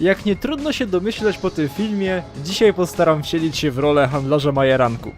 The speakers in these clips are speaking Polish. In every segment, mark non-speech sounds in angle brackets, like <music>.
Jak nie trudno się domyśleć po tym filmie, dzisiaj postaram wcielić się w rolę handlarza majeranku.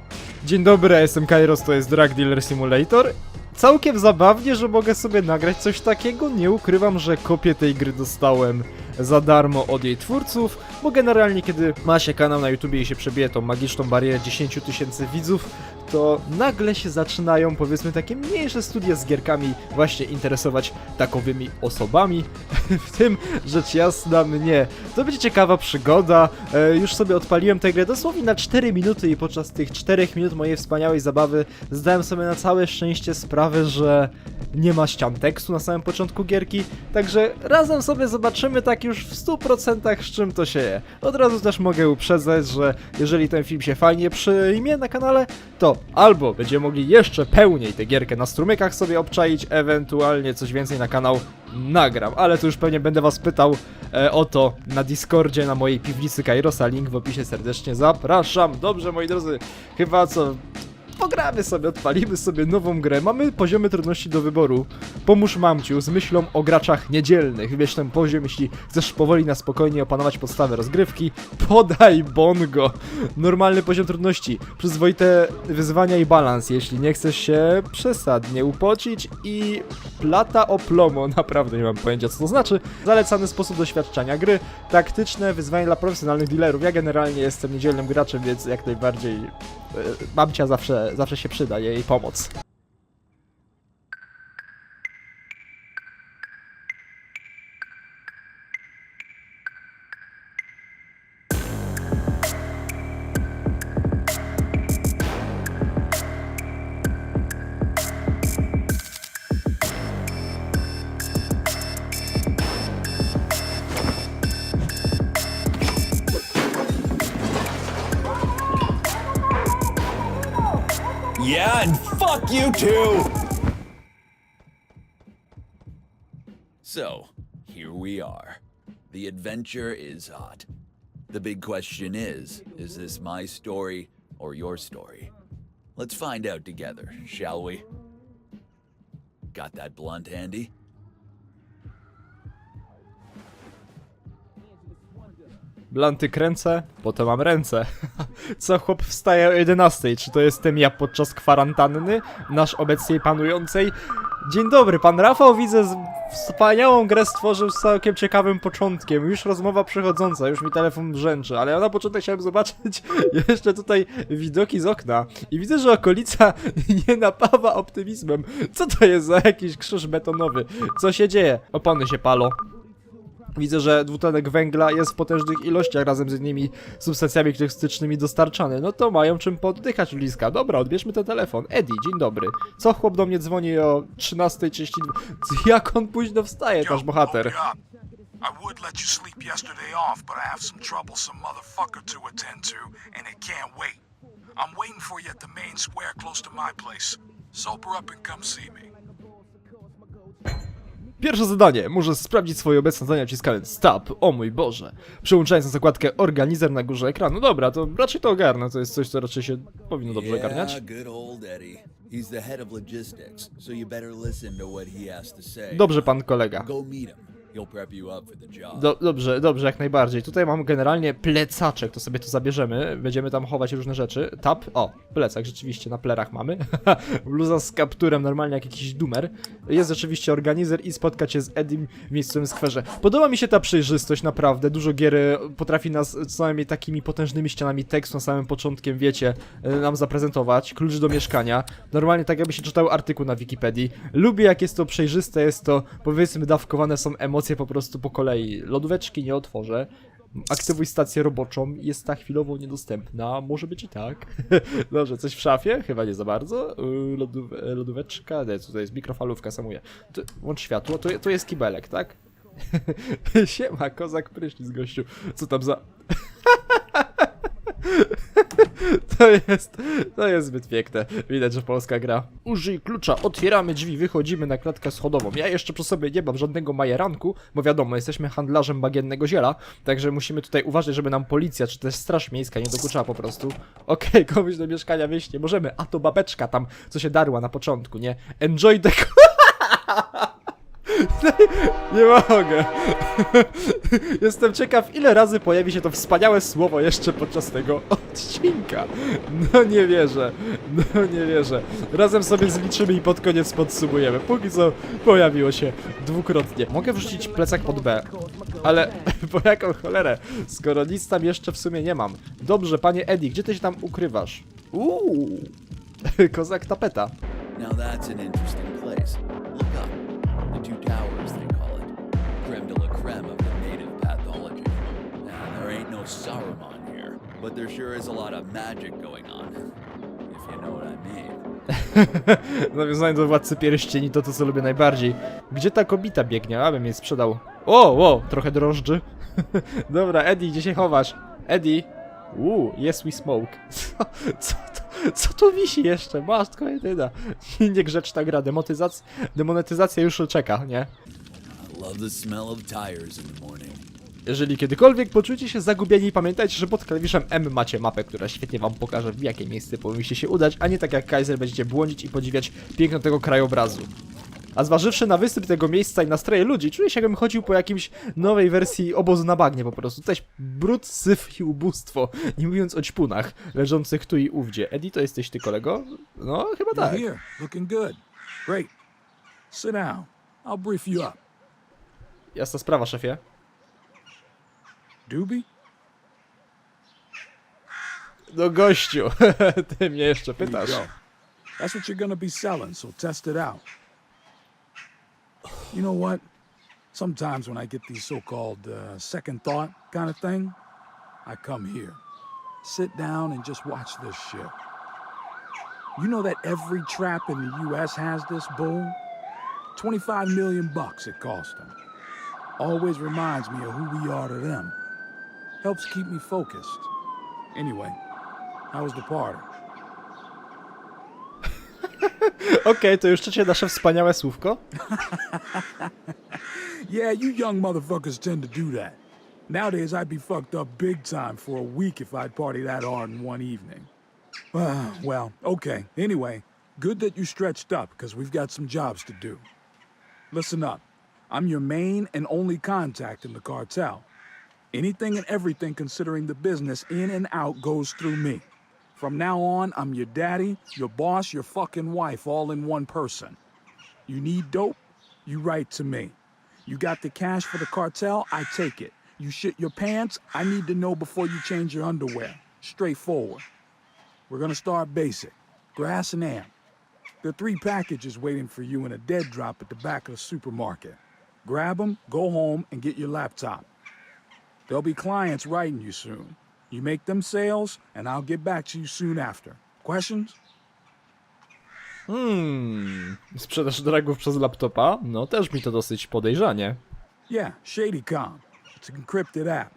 Dzień dobry, jestem Kairos, to jest Drug Dealer Simulator. Całkiem zabawnie, że mogę sobie nagrać coś takiego, nie ukrywam, że kopię tej gry dostałem za darmo od jej twórców, bo generalnie kiedy ma się kanał na YouTubie i się przebije tą magiczną barierę 10 tysięcy widzów, to nagle się zaczynają powiedzmy takie mniejsze studia z gierkami właśnie interesować takowymi osobami, <laughs> w tym rzecz jasna mnie. To będzie ciekawa przygoda, e, już sobie odpaliłem tę grę dosłownie na 4 minuty i podczas tych 4 minut mojej wspaniałej zabawy zdałem sobie na całe szczęście sprawę, że nie ma ścian tekstu na samym początku gierki, także razem sobie zobaczymy tak już w 100% z czym to się je. Od razu też mogę uprzedzać, że jeżeli ten film się fajnie przyjmie na kanale, to albo będziemy mogli jeszcze pełniej tę gierkę na strumykach sobie obczaić, ewentualnie coś więcej na kanał nagram, ale to już pewnie będę was pytał e, o to na Discordzie, na mojej piwnicy Kairosa, link w opisie. Serdecznie zapraszam. Dobrze moi drodzy, chyba co... Pogramy sobie, odpalimy sobie nową grę. Mamy poziomy trudności do wyboru. Pomóż mamciu z myślą o graczach niedzielnych. Wybierz ten poziom, jeśli chcesz powoli na spokojnie opanować podstawę rozgrywki. Podaj bongo. Normalny poziom trudności. Przyzwoite wyzwania i balans, jeśli nie chcesz się przesadnie upocić. I plata o plomo. <laughs> Naprawdę nie mam pojęcia, co to znaczy. Zalecany sposób doświadczenia gry. Taktyczne wyzwania dla profesjonalnych dealerów. Ja generalnie jestem niedzielnym graczem, więc jak najbardziej babcia zawsze, zawsze się przyda, jej pomoc. Fuck you too! So, here we are. The adventure is hot. The big question is is this my story or your story? Let's find out together, shall we? Got that blunt handy? Blanty kręcę, potem mam ręce. <laughs> Co chłop wstaje o 11? Czy to jestem ja podczas kwarantanny, nasz obecnie panującej? Dzień dobry, pan Rafał widzę wspaniałą grę stworzył z całkiem ciekawym początkiem. Już rozmowa przechodząca, już mi telefon brzęczy, ale ja na początek chciałem zobaczyć <laughs> jeszcze tutaj widoki z okna. I widzę, że okolica <laughs> nie napawa optymizmem. Co to jest za jakiś krzyż betonowy? Co się dzieje? Opony się palą. Widzę, że dwutlenek węgla jest w potężnych ilościach razem z innymi substancjami toksycznymi dostarczany. No to mają czym poddychać ludziska. Dobra, odbierzmy ten telefon. Eddie, dzień dobry. Co chłop do mnie dzwoni o 13.32? <laughs> Jak on późno wstaje, nasz bohater? I would let you sleep yesterday off, but I have some troublesome motherfucker to attend to, and it can't wait. I'm waiting for you at the main square close to my place. Sober up and come see me. Pierwsze zadanie. Muszę sprawdzić swoje obecne zadania wciskając Stab. O mój Boże. Przełączając na zakładkę Organizer na górze ekranu. Dobra, to raczej to ogarnę. To jest coś, co raczej się powinno dobrze ogarniać. Dobrze, pan kolega. Go meet him. Do, dobrze, dobrze, jak najbardziej. Tutaj mam generalnie plecaczek, to sobie to zabierzemy. Będziemy tam chować różne rzeczy. Tap, o, plecak, rzeczywiście na plerach mamy. <laughs> Bluza z kapturem, normalnie jak jakiś dumer. Jest rzeczywiście organizer i spotkać się z Edim w miejscowym skwerze. Podoba mi się ta przejrzystość, naprawdę. Dużo gier e, potrafi nas co najmniej takimi potężnymi ścianami tekstu na samym początkiem, wiecie, e, nam zaprezentować. Klucz do mieszkania. Normalnie tak jakby się czytał artykuł na Wikipedii. Lubię jak jest to przejrzyste, jest to powiedzmy dawkowane są emocje po prostu po kolei. Lodóweczki nie otworzę. Aktywuj stację roboczą, jest ta chwilowo niedostępna, może być i tak. <laughs> Dobrze, coś w szafie? Chyba nie za bardzo. Yy, Lodów, lodóweczka, nie, tutaj jest mikrofalówka, samuję. Tu, włącz światło, to, to jest kibelek, tak? <laughs> Siema, kozak prysznic, gościu. Co tam za... <laughs> To jest, to jest zbyt piękne. Widać, że polska gra. Użyj klucza, otwieramy drzwi, wychodzimy na klatkę schodową. Ja jeszcze przy sobie nie mam żadnego majeranku, bo wiadomo, jesteśmy handlarzem bagiennego ziela, także musimy tutaj uważać, żeby nam policja czy też straż miejska nie dokuczała po prostu. Okej, <laughs> komuś do mieszkania wyjść nie możemy, a to babeczka tam, co się darła na początku, nie? Enjoy the... <laughs> <laughs> Nie mogę. <laughs> Jestem ciekaw, ile razy pojawi się to wspaniałe słowo jeszcze podczas tego odcinka. No nie wierzę. No nie wierzę. Razem sobie zliczymy i pod koniec podsumujemy. Póki co pojawiło się dwukrotnie. Mogę wrzucić plecak pod B, ale <laughs> po jaką cholerę, skoro nic tam jeszcze w sumie nie mam. Dobrze, panie Eddie, gdzie ty się tam ukrywasz? Uuu, kozak tapeta. Now that's an interesting place. Look up. Creme of the native pathology. Now, there ain't no Saruman here, but there sure is a lot of magic going on. If you know what I mean. <laughs> Nawiązanie do Władcy Pierścieni to to, co lubię najbardziej. Gdzie ta kobita biegnie? Abym jej sprzedał. O, o, trochę drożdży. <laughs> Dobra, Eddie, gdzie się chowasz? Eddie? Uuu, yes we smoke. <laughs> Co, co, to, co tu wisi jeszcze? Matko jedyna. Niegrzeczna gra, demotyzacja, demonetyzacja już czeka, nie? Love the smell of tires in the morning. Jeżeli kiedykolwiek poczujecie się zagubieni, pamiętajcie, że pod klawiszem M macie mapę, która świetnie wam pokaże, w jakie miejsce powinniście się udać, a nie tak jak Kaiser będziecie błądzić i podziwiać piękno tego krajobrazu. A zważywszy na wysyp tego miejsca i nastroje ludzi, czuję się jakbym chodził po jakimś nowej wersji obozu na bagnie po prostu. Też brud, syf i ubóstwo, nie mówiąc o ćpunach leżących tu i ówdzie. Eddie, to jesteś ty kolego? No, chyba You're tak. here, looking good. Great. Sit down. I'll brief you up. Jasna sprawa, szefie. Doobie? No gościu, <laughs> ty mnie jeszcze you pytasz. go. That's what you're gonna be selling, so test it out. You know what? Sometimes when I get these so-called uh, second thought kind of thing, I come here, sit down, and just watch this shit. You know that every trap in the U.S. has this bull? 25 million bucks it cost them. Always reminds me of who we are to them. Helps keep me focused. Anyway, how was the party? <laughs> Okej, to już trzecie nasze wspaniałe słówko. <laughs> Yeah, you young motherfuckers tend to do that. Nowadays, I'd be fucked up big time for a week if I'd party that hard in one evening. Ah, <sighs> well, okay. Anyway, good that you stretched up, because we've got some jobs to do. Listen up. I'm your main and only contact in the cartel. Anything and everything considering the business in and out goes through me. From now on, I'm your daddy, your boss, your fucking wife, all in one person. You need dope? You write to me. You got the cash for the cartel? I take it. You shit your pants? I need to know before you change your underwear. Straightforward. We're gonna start basic. Grass and amp. There are three packages waiting for you in a dead drop at the back of the supermarket. Grab them, go home, and get your laptop. There'll be clients writing you soon. You make them sales, and I'll get back to you soon after. Questions? Hmm, sprzedaż dragów przez laptopa? No też mi to dosyć podejrzanie. Yeah, ShadyCom. It's an encrypted app.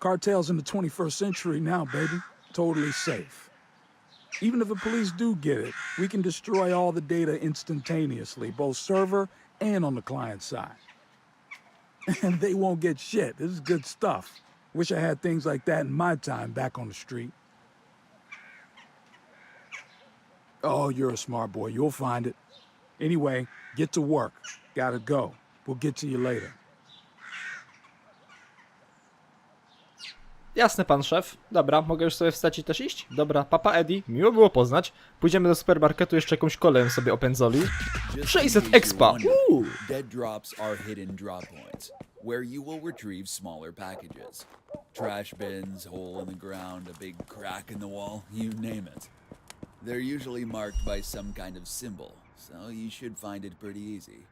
Cartels in the 21st century now, baby. Totally safe. Even if the police do get it, we can destroy all the data instantaneously, both server and on the client side. And <laughs> they won't get shit. This is good stuff. Wish I had things like that in my time back on the street. Oh, you're a smart boy. You'll find it. Anyway, get to work. Gotta go. We'll get to you later. Jasne, pan szef. Dobra, mogę już sobie wstać i też iść? Dobra, papa Eddie, miło było poznać. Pójdziemy do supermarketu, jeszcze jakąś kolę sobie opędzoli. Just 600 in case you're expa. Ooh. Dead drops are hidden drop points, where you will retrieve smaller packages. Trash bins, hole in the ground, a big crack in the wall, you name it. They're usually marked by some kind of symbol, so you should find it pretty easy.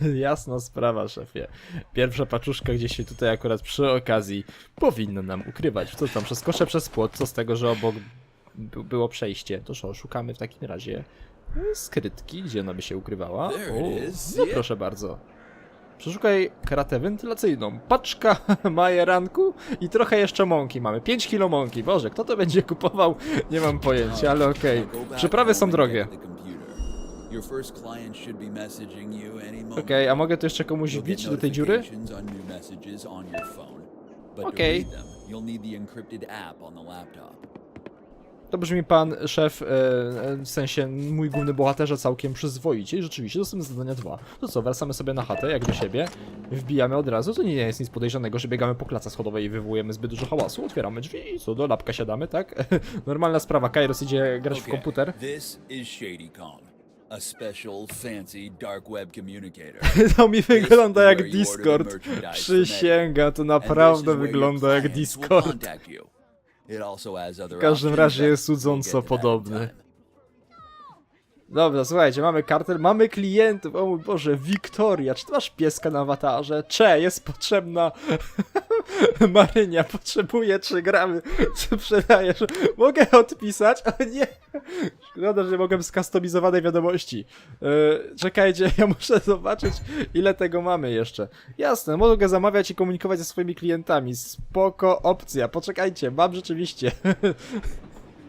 <laughs> Jasna sprawa, szefie. Pierwsza paczuszka gdzieś się tutaj akurat przy okazji powinna nam ukrywać. Co tam, przeskoczę przez płot, co z tego, że obok by- było przejście. To co, szukamy w takim razie skrytki, gdzie ona by się ukrywała. Is. no proszę bardzo. Przeszukaj kratę wentylacyjną, paczka <laughs> majeranku i trochę jeszcze mąki mamy. 5 kilo mąki. Boże, kto to będzie kupował? Nie mam pojęcia, ale okej. Przyprawy są drogie. Okej, a mogę tu jeszcze komuś wbić do tej dziury? But Okay. to. To brzmi pan szef, e, e, w sensie mój główny bohaterze całkiem przyzwoicie i rzeczywiście dostałem zadania dwa. To co, wracamy sobie na chatę, jak do siebie, wbijamy od razu, to nie jest nic podejrzanego, że biegamy po klatce schodowej i wywołujemy zbyt dużo hałasu, otwieramy drzwi i co, do lapka siadamy, tak? <laughs> Normalna sprawa, Kairos idzie grać w Okay, komputer. This is ShadyCom, a special, fancy dark web communicator. <laughs> To mi wygląda jak Discord. Przysięga, to naprawdę wygląda jak Discord. W każdym razie jest cudząco podobny. Dobra, słuchajcie, mamy kartel, mamy klientów, o mój Boże, Wiktoria, czy ty masz pieska na awatarze? Cze, jest potrzebna <laughs> Marynia, potrzebuje 3 gramy, <laughs> co przedajesz? Mogę odpisać? O nie! Szkoda, że nie mogłem skustomizowanej wiadomości. Yy, czekajcie, <laughs> ja muszę zobaczyć, ile tego mamy jeszcze. Jasne, mogę zamawiać i komunikować ze swoimi klientami, spoko opcja, poczekajcie, mam rzeczywiście.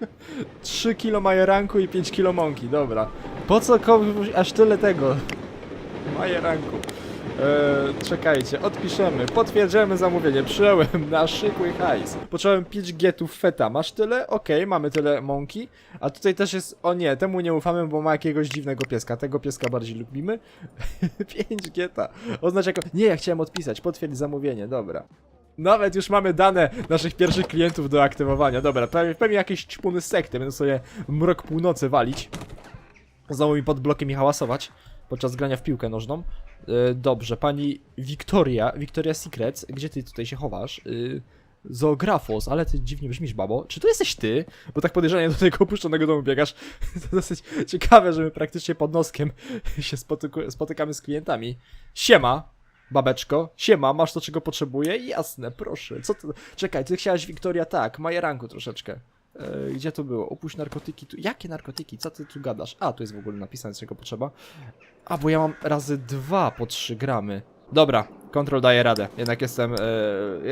<laughs> 3 kilo majeranku i 5 kilo mąki, dobra. Po co komuś aż tyle tego? Majeranku. Eee, czekajcie, odpiszemy, potwierdzamy zamówienie, przyjąłem na szykły hajs. Potrzebowałem 5 gietów feta, masz tyle? Okej, mamy tyle mąki. A tutaj też jest, o nie, temu nie ufamy, bo ma jakiegoś dziwnego pieska, tego pieska bardziej lubimy. 5 gieta, oznacz jako... Nie, ja chciałem odpisać, potwierdź zamówienie, dobra. Nawet już mamy dane naszych pierwszych klientów do aktywowania. Dobra, pewnie, pewnie jakieś ćpuny sekty będą sobie mrok północy walić. Znowu mi pod blokiem i hałasować podczas grania w piłkę nożną. E, dobrze, pani Wiktoria, Victoria Secrets, gdzie ty tutaj się chowasz? Yy, Zoografos, ale ty dziwnie brzmisz, babo. Czy to jesteś ty? Bo tak podejrzanie do tego opuszczonego domu biegasz. <laughs> To dosyć ciekawe, że my praktycznie pod noskiem <laughs> się spotyku- spotykamy z klientami. Siema, babeczko. Siema, masz to, czego potrzebuję? Jasne, proszę. Co ty... Czekaj, ty chciałaś, Wiktoria, tak, majeranku troszeczkę. E, gdzie to było? Opuść narkotyki. Tu... Jakie narkotyki? Co ty tu gadasz? A, tu jest w ogóle napisane, czego potrzeba. A, bo ja mam razy dwa po 3 gramy. Dobra, kontrol daje radę. Jednak jestem, e,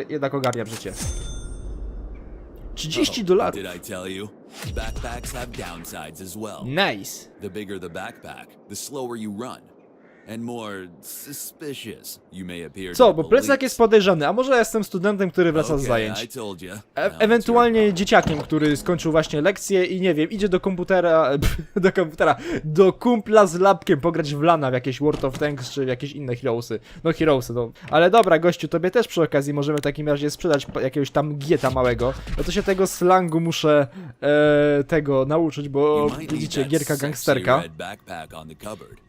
jednak ogarniam życie. 30 dolarów. Did I tell you? Backpacks have downsides as well. Nice. The bigger the backpack, the slower you run. And more suspicious you may appear to Co, the bo plecak police. jest podejrzany, a może ja jestem studentem, który wraca z Okay, zajęć. I told you. E Now it's your ewentualnie dzieciakiem, który skończył właśnie lekcję i nie wiem, idzie do komputera, <laughs> do komputera, do kumpla z lapkiem pograć w lana w jakieś World of Tanks czy w jakieś inne Heroesy. No Heroesy, no. Ale dobra, gościu, tobie też przy okazji możemy w takim razie sprzedać po- jakiegoś tam gieta małego. No to się tego slangu muszę e, tego nauczyć, bo You might need widzicie, that gierka sexy gangsterka. red backpack on the cupboard.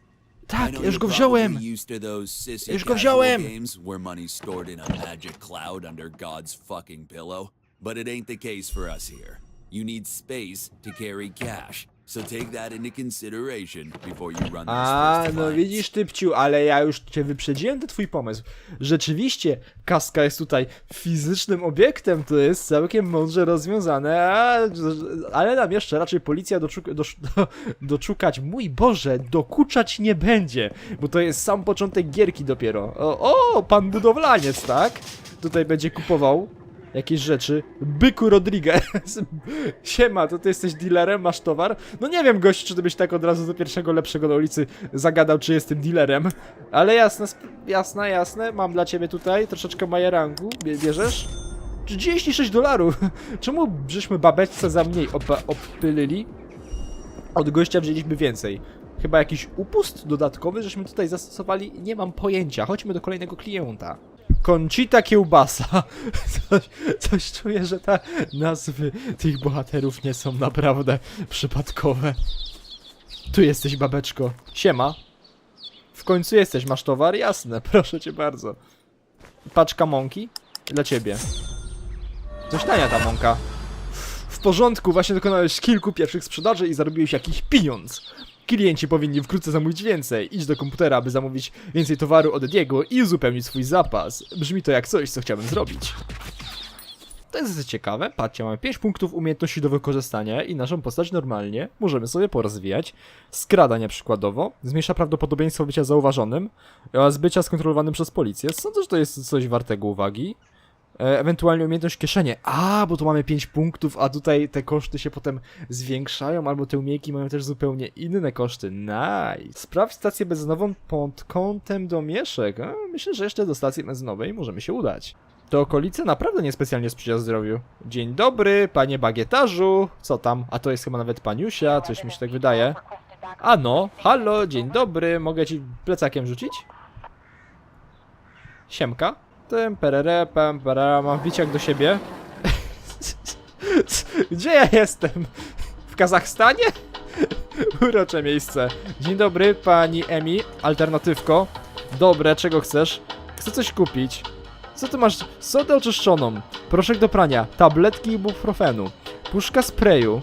Tak, ja już go wziąłem! Już go wziąłem! games where money's stored in a magic cloud under God's fucking pillow, but it ain't the case for us here. You need space to carry cash, so take that into consideration before you run A, no widzisz typciu, ale ja już cię wyprzedziłem to twój pomysł. Rzeczywiście, kaska jest tutaj fizycznym obiektem, to jest całkiem mądrze rozwiązane, a, ale nam jeszcze raczej policja doczuk, dosz, do, <laughs> doczukać, mój Boże, dokuczać nie będzie, bo to jest sam początek gierki dopiero. O, o pan budowlaniec, tak? Tutaj będzie kupował jakieś rzeczy. Byku Rodriguez. <laughs> Siema, to ty jesteś dealerem, masz towar? No nie wiem, gość, czy ty byś tak od razu do pierwszego lepszego na ulicy zagadał, czy jestem dealerem. Ale jasne, jasne, jasne. Mam dla ciebie tutaj troszeczkę majerangu. Bie- Bierzesz? 36 dolarów! <laughs> Czemu żeśmy babeczce za mniej op- opylili? Od gościa wzięliśmy więcej. Chyba jakiś upust dodatkowy, żeśmy tutaj zastosowali? Nie mam pojęcia. Chodźmy do kolejnego klienta. Koncita kiełbasa. <laughs> Coś, coś czuję, że te nazwy tych bohaterów nie są naprawdę przypadkowe. Tu jesteś, babeczko. Siema. W końcu jesteś, masz towar? Jasne, <laughs> proszę cię bardzo. Paczka mąki? Dla ciebie. Coś tania ta mąka. W porządku, właśnie dokonałeś kilku pierwszych sprzedaży i zarobiłeś jakiś pieniądz. Klienci powinni wkrótce zamówić więcej. Idź do komputera, aby zamówić więcej towaru od Diego i uzupełnić swój zapas. Brzmi to jak coś, co chciałbym zrobić. To jest ciekawe. Patrzcie, mamy 5 punktów umiejętności do wykorzystania i naszą postać normalnie możemy sobie porozwijać. Skradanie przykładowo, zmniejsza prawdopodobieństwo bycia zauważonym oraz bycia skontrolowanym przez policję. Sądzę, że to jest coś wartego uwagi. E, ewentualnie umiejętność kieszenie. A, bo tu mamy 5 punktów, a tutaj te koszty się potem zwiększają, albo te umiejki mają też zupełnie inne koszty. Nice. Sprawdź stację benzynową pod kątem domieszek. A, myślę, że jeszcze do stacji benzynowej możemy się udać. To okolice naprawdę niespecjalnie sprzyja zdrowiu. Dzień dobry, panie bagietarzu. Co tam? A to jest chyba nawet paniusia, coś mi się tak wydaje. Ano, halo, dzień dobry, mogę ci plecakiem rzucić? Siemka. Tym, perere, pem, perera, mam wiciak do siebie. <laughs> Gdzie ja jestem? W Kazachstanie? <laughs> Urocze miejsce. Dzień dobry, pani Emi, alternatywko. Dobre, czego chcesz? Chcę coś kupić. Co ty masz? Sodę oczyszczoną, proszek do prania, tabletki ibuprofenu, puszka sprayu,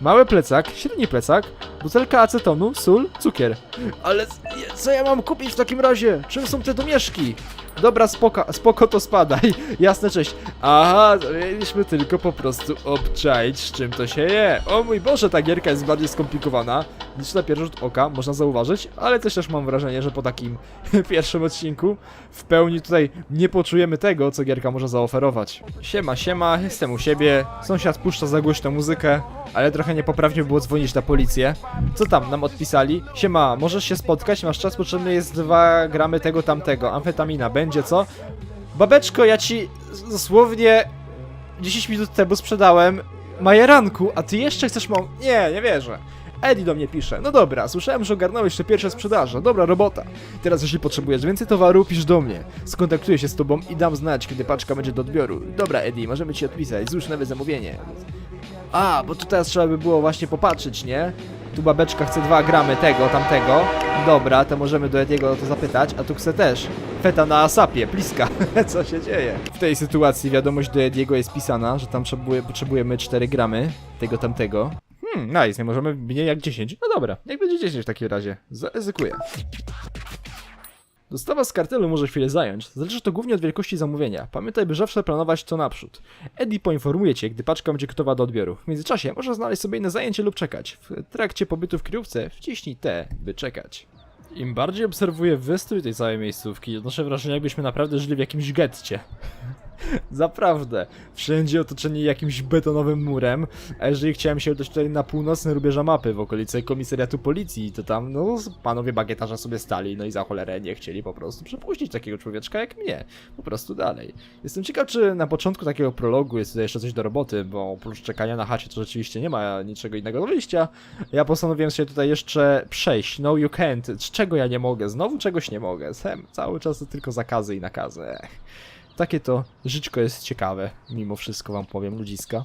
mały plecak, średni plecak, butelka acetonu, sól, cukier. Ale co ja mam kupić w takim razie? Czym są te domieszki? Dobra, spoko, spoko to spadaj. <laughs> Jasne, cześć. Aha, mieliśmy tylko po prostu obczaić, z czym to się je. O mój Boże, ta gierka jest bardziej skomplikowana niż na pierwszy rzut oka, można zauważyć, ale też też mam wrażenie, że po takim <laughs> pierwszym odcinku w pełni tutaj nie poczujemy tego, co gierka może zaoferować. Siema, siema, jestem u siebie, sąsiad puszcza za głośno muzykę, ale trochę niepoprawnie było dzwonić na policję. Co tam nam odpisali? Siema, możesz się spotkać, masz czas, potrzebny jest 2 gramy tego tamtego, amfetamina, będzie co? Babeczko, ja ci dosłownie 10 minut temu sprzedałem majeranku, a ty jeszcze chcesz mam... Nie, nie wierzę. Eddie do mnie pisze. No dobra, słyszałem, że ogarnąłeś te pierwsze sprzedaże. Dobra robota. Teraz jeśli potrzebujesz więcej towaru, pisz do mnie. Skontaktuję się z tobą i dam znać, kiedy paczka będzie do odbioru. Dobra, Eddie, możemy ci odpisać. Złóż nowe zamówienie. A, bo tu teraz trzeba by było właśnie popatrzeć, nie? Tu babeczka chce 2 gramy tego, tamtego. Dobra, to możemy do Ediego o to zapytać, a tu chce też. Feta na asapie, bliska. <laughs> Co się dzieje? W tej sytuacji wiadomość do Ediego jest pisana, że tam potrzebuje, potrzebujemy 4 gramy tego, tamtego. Hmm, nice, nie możemy mniej jak 10. No dobra, jak będzie 10 w takim razie. Zaryzykuję. Dostawa z kartelu może chwilę zająć, zależy to głównie od wielkości zamówienia. Pamiętaj, by zawsze planować to naprzód. Eddie poinformuje cię, gdy paczka będzie gotowa do odbioru. W międzyczasie możesz znaleźć sobie inne zajęcie lub czekać. W trakcie pobytu w kryjówce wciśnij T, by czekać. Im bardziej obserwuję wystrój tej całej miejscówki, odnoszę wrażenie, jakbyśmy naprawdę żyli w jakimś getcie. <laughs> Zaprawdę. Wszędzie otoczeni jakimś betonowym murem, a jeżeli chciałem się udać tutaj na północne rubieża mapy, w okolice komisariatu policji, to tam, no, panowie bagietarze sobie stali, no i za cholerę nie chcieli po prostu przepuścić takiego człowieczka jak mnie. Po prostu dalej. Jestem ciekaw, czy na początku takiego prologu jest tutaj jeszcze coś do roboty, bo oprócz czekania na chacie to rzeczywiście nie ma niczego innego do wyjścia. Ja postanowiłem się tutaj jeszcze przejść. No you can't. Czego ja nie mogę? Znowu czegoś nie mogę. Sem, cały czas tylko zakazy i nakazy. Ech. Takie to żyćko jest ciekawe, mimo wszystko wam powiem, ludziska.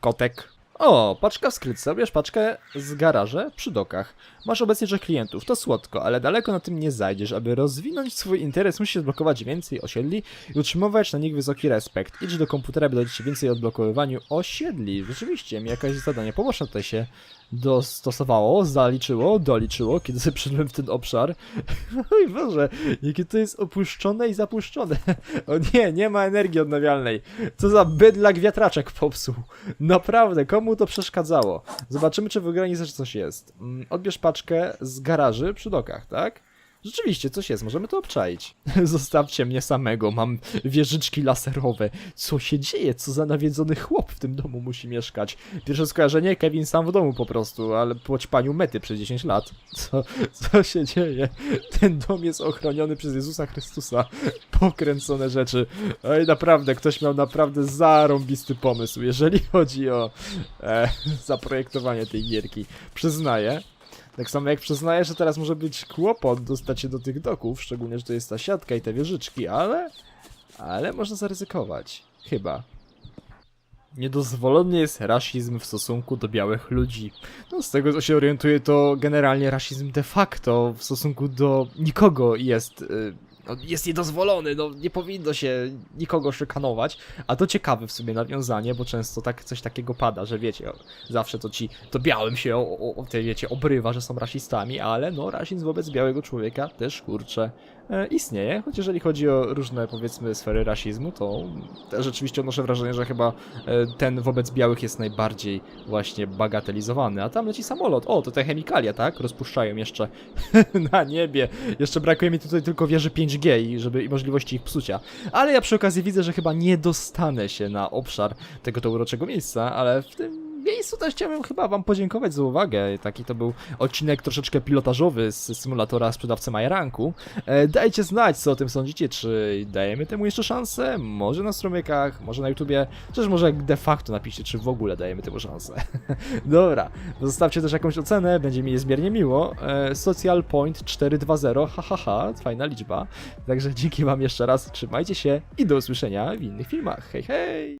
Kotek. O, paczka w skrytce, bierz paczkę z garaże przy dokach. Masz obecnie trzech klientów, to słodko, ale daleko na tym nie zajdziesz. Aby rozwinąć swój interes, musisz odblokować więcej osiedli i utrzymywać na nich wysoki respekt. Idź do komputera, by dodać ci więcej o odblokowywaniu osiedli. Rzeczywiście, mi jakieś zadanie poboczne tutaj się dostosowało, zaliczyło, doliczyło, kiedy sobie <laughs> przyszedłem w ten obszar. <laughs> Oj Boże, jakie to jest opuszczone i zapuszczone. <laughs> O nie, nie ma energii odnawialnej. Co za bydlak wiatraczek popsuł. Naprawdę, komu to przeszkadzało? Zobaczymy, czy w ograniczeniu coś jest. Mm, Odbierz paczkę z garaży przy dokach, tak? Rzeczywiście, coś jest, możemy to obczaić. <laughs> Zostawcie mnie samego, mam wieżyczki laserowe. Co się dzieje? Co za nawiedzony chłop w tym domu musi mieszkać? Pierwsze skojarzenie, Kevin sam w domu po prostu, ale po ćpaniu mety przez 10 lat. <laughs> Co, co się dzieje? Ten dom jest ochroniony przez Jezusa Chrystusa. <laughs> Pokręcone rzeczy. Oj, naprawdę, ktoś miał naprawdę zarąbisty pomysł, jeżeli chodzi o e, zaprojektowanie tej gierki. Przyznaję. Tak samo jak przyznaję, że teraz może być kłopot dostać się do tych doków, szczególnie, że to jest ta siatka i te wieżyczki, ale... Ale można zaryzykować. Chyba. Niedozwolony jest rasizm w stosunku do białych ludzi. No, z tego co się orientuję, to generalnie rasizm de facto w stosunku do nikogo jest. y, no, jest niedozwolony, no nie powinno się nikogo szykanować, a to ciekawe w sumie nawiązanie, bo często tak coś takiego pada, że wiecie, zawsze to ci, to białym się, o, o, o, te, wiecie, obrywa, że są rasistami, ale no rasizm wobec białego człowieka też, kurczę, istnieje, choć jeżeli chodzi o różne, powiedzmy, sfery rasizmu, to rzeczywiście odnoszę wrażenie, że chyba e, ten wobec białych jest najbardziej właśnie bagatelizowany, a tam leci samolot, o, to te chemikalia, tak, rozpuszczają jeszcze <laughs> na niebie, jeszcze brakuje mi tutaj tylko wieży 5G i żeby i możliwości ich psucia, ale ja przy okazji widzę, że chyba nie dostanę się na obszar tego to uroczego miejsca, ale w tym miejscu też chciałbym chyba wam podziękować za uwagę. Taki to był odcinek troszeczkę pilotażowy z symulatora sprzedawcy Majeranku. E, dajcie znać, co o tym sądzicie, czy dajemy temu jeszcze szansę? Może na stromykach, może na YouTubie, też może de facto napiszcie, czy w ogóle dajemy temu szansę. <laughs> Dobra, zostawcie też jakąś ocenę, będzie mi niezmiernie miło. E, Social Point 420, hahaha, ha, ha, fajna liczba. Także dzięki wam jeszcze raz, trzymajcie się i do usłyszenia w innych filmach. Hej, hej!